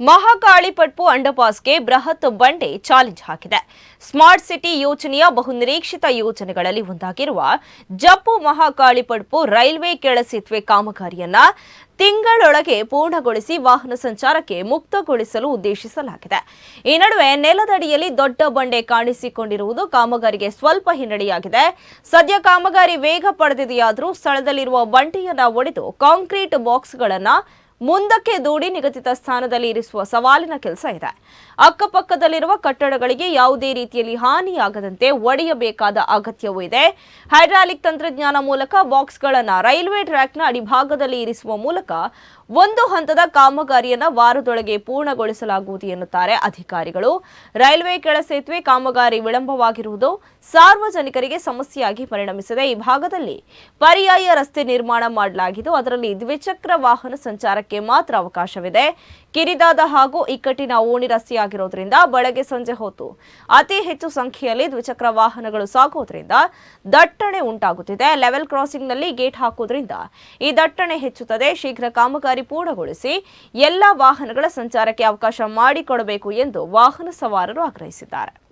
ಮಹಾಕಾಳಿ ಪಟ್ಪು ಅಂಡರ್ಪಾಸ್ಗೆ ಬೃಹತ್ ಬಂಡೆ ಚಾಲೆಂಜ್ ಹಾಕಿದೆ. ಸ್ಮಾರ್ಟ್ ಸಿಟಿ ಯೋಜನೆಯ ಬಹುನಿರೀಕ್ಷಿತ ಯೋಜನೆಗಳಲ್ಲಿ ಒಂದಾಗಿರುವ ಜಪ್ಪು ಮಹಾಕಾಳಿ ಪಡ್ಪು ರೈಲ್ವೆ ಕೆಳಸೇತುವೆ ಕಾಮಗಾರಿಯನ್ನ ತಿಂಗಳೊಳಗೆ ಪೂರ್ಣಗೊಳಿಸಿ ವಾಹನ ಸಂಚಾರಕ್ಕೆ ಮುಕ್ತಗೊಳಿಸಲು ಉದ್ದೇಶಿಸಲಾಗಿದೆ. ಈ ನಡುವೆ ನೆಲದಡಿಯಲ್ಲಿ ದೊಡ್ಡ ಬಂಡೆ ಕಾಣಿಸಿಕೊಂಡಿರುವುದು ಕಾಮಗಾರಿಗೆ ಸ್ವಲ್ಪ ಹಿನ್ನಡೆಯಾಗಿದೆ. ಸದ್ಯ ಕಾಮಗಾರಿ ವೇಗ ಪಡೆದಿದೆಯಾದರೂ ಸ್ಥಳದಲ್ಲಿರುವ ಬಂಡೆಯನ್ನ ಒಡೆದು ಕಾಂಕ್ರೀಟ್ ಬಾಕ್ಸ್ಗಳನ್ನ ಮುಂದಕ್ಕೆ ದೂಡಿ ನಿಗದಿತ ಸ್ಥಾನದಲ್ಲಿ ಇರಿಸುವ ಸವಾಲಿನ ಕೆಲಸ ಇದೆ. ಅಕ್ಕಪಕ್ಕದಲ್ಲಿರುವ ಕಟ್ಟಡಗಳಿಗೆ ಯಾವುದೇ ರೀತಿಯಲ್ಲಿ ಹಾನಿಯಾಗದಂತೆ ಒಡೆಯಬೇಕಾದ ಅಗತ್ಯವೂ ಇದೆ. ಹೈಡ್ರಾಲಿಕ್ ತಂತ್ರಜ್ಞಾನ ಮೂಲಕ ಬಾಕ್ಸ್ಗಳನ್ನು ರೈಲ್ವೆ ಟ್ರ್ಯಾಕ್ನ ಅಡಿಭಾಗದಲ್ಲಿ ಇರಿಸುವ ಮೂಲಕ ಒಂದು ಹಂತದ ಕಾಮಗಾರಿಯನ್ನು ವಾರದೊಳಗೆ ಪೂರ್ಣಗೊಳಿಸಲಾಗುವುದು ಎನ್ನುತ್ತಾರೆ ಅಧಿಕಾರಿಗಳು. ರೈಲ್ವೆ ಕೆಳ ಸೇತುವೆ ಕಾಮಗಾರಿ ವಿಳಂಬವಾಗಿರುವುದು ಸಾರ್ವಜನಿಕರಿಗೆ ಸಮಸ್ಯೆಯಾಗಿ ಪರಿಣಮಿಸಿದೆ. ಈ ಭಾಗದಲ್ಲಿ ಪರ್ಯಾಯ ರಸ್ತೆ ನಿರ್ಮಾಣ ಮಾಡಲಾಗಿದ್ದು, ಅದರಲ್ಲಿ ದ್ವಿಚಕ್ರ ವಾಹನ ಸಂಚಾರಕ್ಕೆ ಮಾತ್ರ ಅವಕಾಶವಿದೆ. ಕಿರಿದಾದ ಹಾಗೂ ಇಕ್ಕಟ್ಟಿನ ಓಣಿ ರಸ್ತೆಯಾಗಿರೋದ್ರಿಂದ ಬೆಳಗ್ಗೆ ಸಂಜೆ ಹೊತ್ತು ಅತಿ ಹೆಚ್ಚು ಸಂಖ್ಯೆಯಲ್ಲಿ ದ್ವಿಚಕ್ರ ವಾಹನಗಳು ಸಾಗೋದ್ರಿಂದ ದಟ್ಟಣೆ ಉಂಟಾಗುತ್ತಿದೆ. ಲೆವೆಲ್ ಕ್ರಾಸಿಂಗ್ನಲ್ಲಿ ಗೇಟ್ ಹಾಕೋದ್ರಿಂದ ಈ ದಟ್ಟಣೆ ಹೆಚ್ಚುತ್ತದೆ. ಶೀಘ್ರ ಕಾಮಗಾರಿ ಪೂರ್ಣಗೊಳಿಸಿ ಎಲ್ಲ ವಾಹನಗಳ ಸಂಚಾರಕ್ಕೆ ಅವಕಾಶ ಮಾಡಿಕೊಡಬೇಕು ಎಂದು ವಾಹನ ಸವಾರರು ಆಗ್ರಹಿಸಿದ್ದಾರೆ.